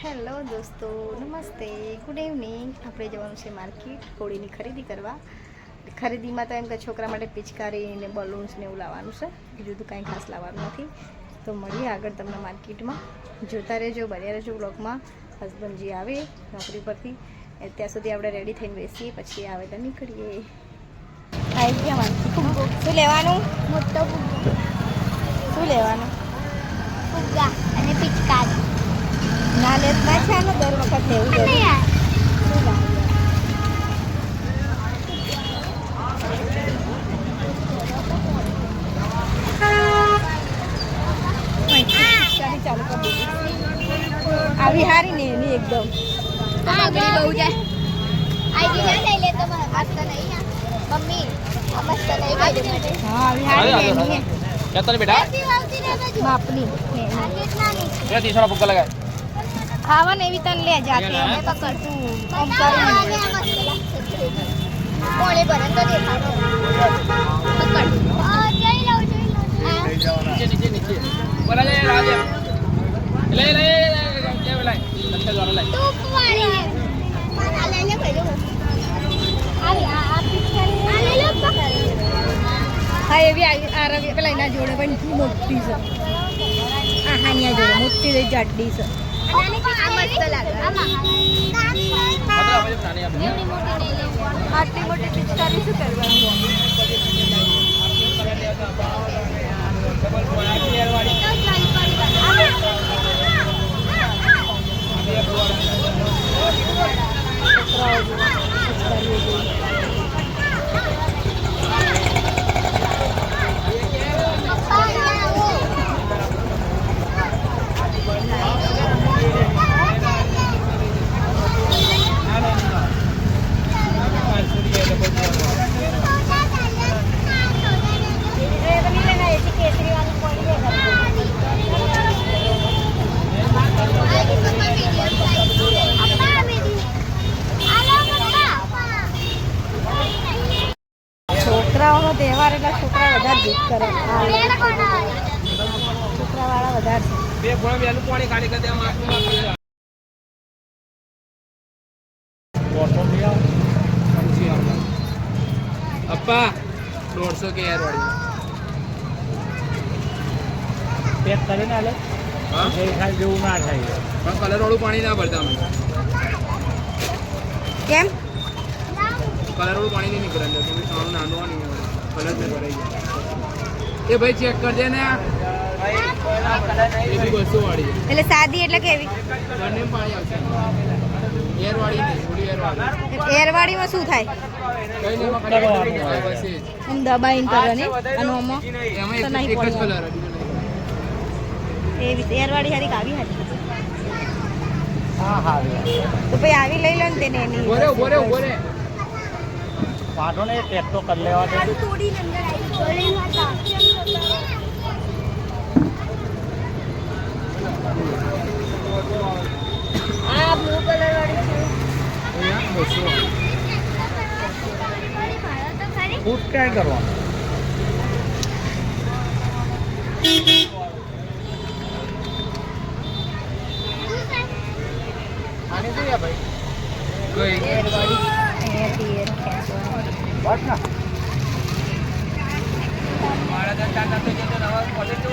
Hello દોસ્તો નમસ્તે good evening. આપણે જવાનું છે માર્કેટ હોળીની ખરીદી કરવા. ખરીદીમાં તો એમ કે છોકરા માટે પિચકારી ને બલૂન્સ ને એવું લાવવાનું છે. બીજું તો કાંઈ ખાસ લાવવાનું નથી. તો મળીએ આગળ તમને માર્કેટમાં. જોતા રહેજો બન્યા રહેજો બ્લોગમાં હસબન્ડજી આવે નોકરી પરથી. ત્યાં સુધી આપણે રેડી થઈને બેસીએ પછી આવે તો નીકળીએ. આવી ગયા માર્કેટ શું લેવાનું? મોટો શું લેવાનું? ફુગ્ગા અને પિચકારી. ના લે ના છે આનું દર વખત લેવું અને જરૂર યાર શું લાવ્યા ચાલી ચાલુ કરી દીધી. આવી હારી ને એની એકદમ હા આગળ બહુ જાય આઈ જી લઈ લે તો મસ્ત નહીં આ મમ્મી આ મસ્ત નહીં ભાઈ માટે હા આવી હારી ને એની क्या तने बेटा આવતી આવતી ને બાજુ માપની ને એની. આ કેટલા ની ये तीसरा फुग्गा लगा ખાવા એવી તને લે જાતે અમે પકડતું ઓમ કોણે બને તો દેખાડો. પકડ જઈ લઉં જઈ લઉં નીચે નીચે નીચે. બોલા લે લે લે કે બોલા લખે જોર લે. તું પાણી આ લે લે આવી આ હા એવી આ પેલા એના જોડે પણ મોટી છે. આ હાનિયા જોડે મોટી જઈ જાડી છે. આટલી મોટી પિચકારી શું કરવાની? પાણી ખાલી કરી દેવા અપ્પા દોઢસો કે વાળી પેક કરીને આલે હા ખાય જેવું ના થાય પણ કલર વાળું પાણી ના ભરતા અમે કેમ કલર વાળું પાણી નહીં નીકળે અંદર નાનું નહીં કલર ને ભરાઈ જાય. એ ભાઈ ચેક કરજે ને. એ બી બસો વાળી છે. એટલે સાદી એટલે કેવી? એરવાડીમાં શું થાય? આવે. એમ દબાઈને કરવાની અને આમાં એમાં તો નહીં એવી એરવાડી હારી કાવી હારી. હા હા તો પછી આવી લઈ લો ને તેને એની ઊભો રે ઊભો રે ઊભો રે વાંધો નહીં ટેક તો કરી લેવા દે. આ બ્લુ કલર વાળી છે ક્યાં કરવાનું? આની શું ભાઈ? કઈ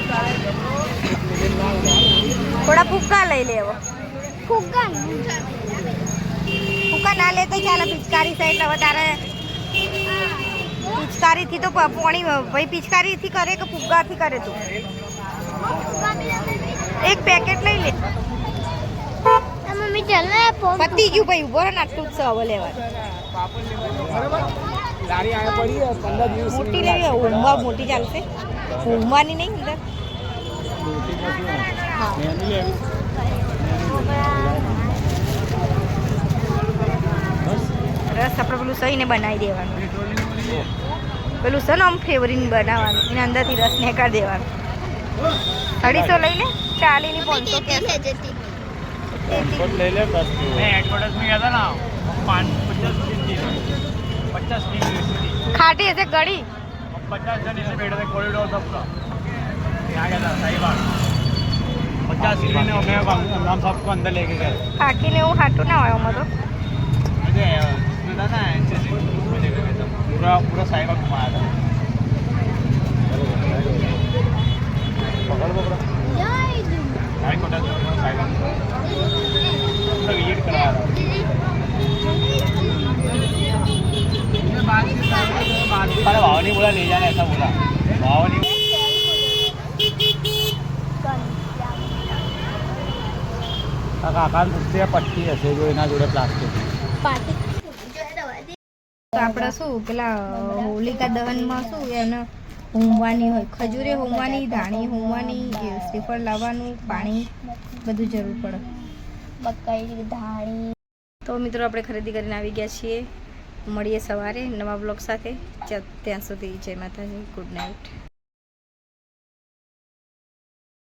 તારે થોડા ફૂક્કા લઈ લેવો ફૂક્કા ફૂક્કા ના? લે તો ચાલે પિચકારી છે એટલે વધારે પિચકારીથી તો પોણી ભાઈ પિચકારીથી કરે કે ફુગ્ગાથી કરે તું? એક પેકેટ લઈ લે. મમ્મી ચાલ ને પતી ગયું ભાઈ ઊભો ને છે, પંદર દિવસ મોટી લેવી ઊંઘવા મોટી ચાલશે. ઊંઘવાની નહીં અંદર. લેવી રસ આપણે પેલું સહીને બનાવી દેવાનું. પેલું છે ને આમ ફેવરીને બનાવવાનું એના અંદરથી રસ નેકાળી દેવાનું. અઢીસો લઈને ચાલીની પાંચસો જતી એરપોર્ટ લઈ લે બસ એડવર્ટાઇઝમેન્ટ ગયા હતા ને પાંચ પચાસ પચાસ ખાટી હશે ગળી. પચાસ જણ એટલે બેઠા હતા કોરિડોર સબકા ત્યાં ગયા હતા સાઈબાર પચાસ જણ અમે હમ લે કે ગયે ખાટી ને હું હાટું ના હોય અમારો પૂરા પૂરા સાઈબાર ઘુમાયા હતા अरे भाव नहीं बोला ले जाना ऐसा बोला भाव नहीं કાકા પૂછતે પટ્ટી હશે જો એના જોડે પ્લાસ્ટિક પાટી તો આપણે શું પેલા હોલિકા દહનમાં શું એને હોમવાની હોય ખજૂરે હોમવાની ધાણી હોમવાની એ શ્રીફળ લાવવાનું પાણી બધું જરૂર પડે મકાઈ ધાણી તો મિત્રો આપણે ખરીદી કરીને આવી ગયા છીએ મળીએ સવારે નવા બ્લોગ સાથે. ત્યાં સુધી જય માતાજી. Good night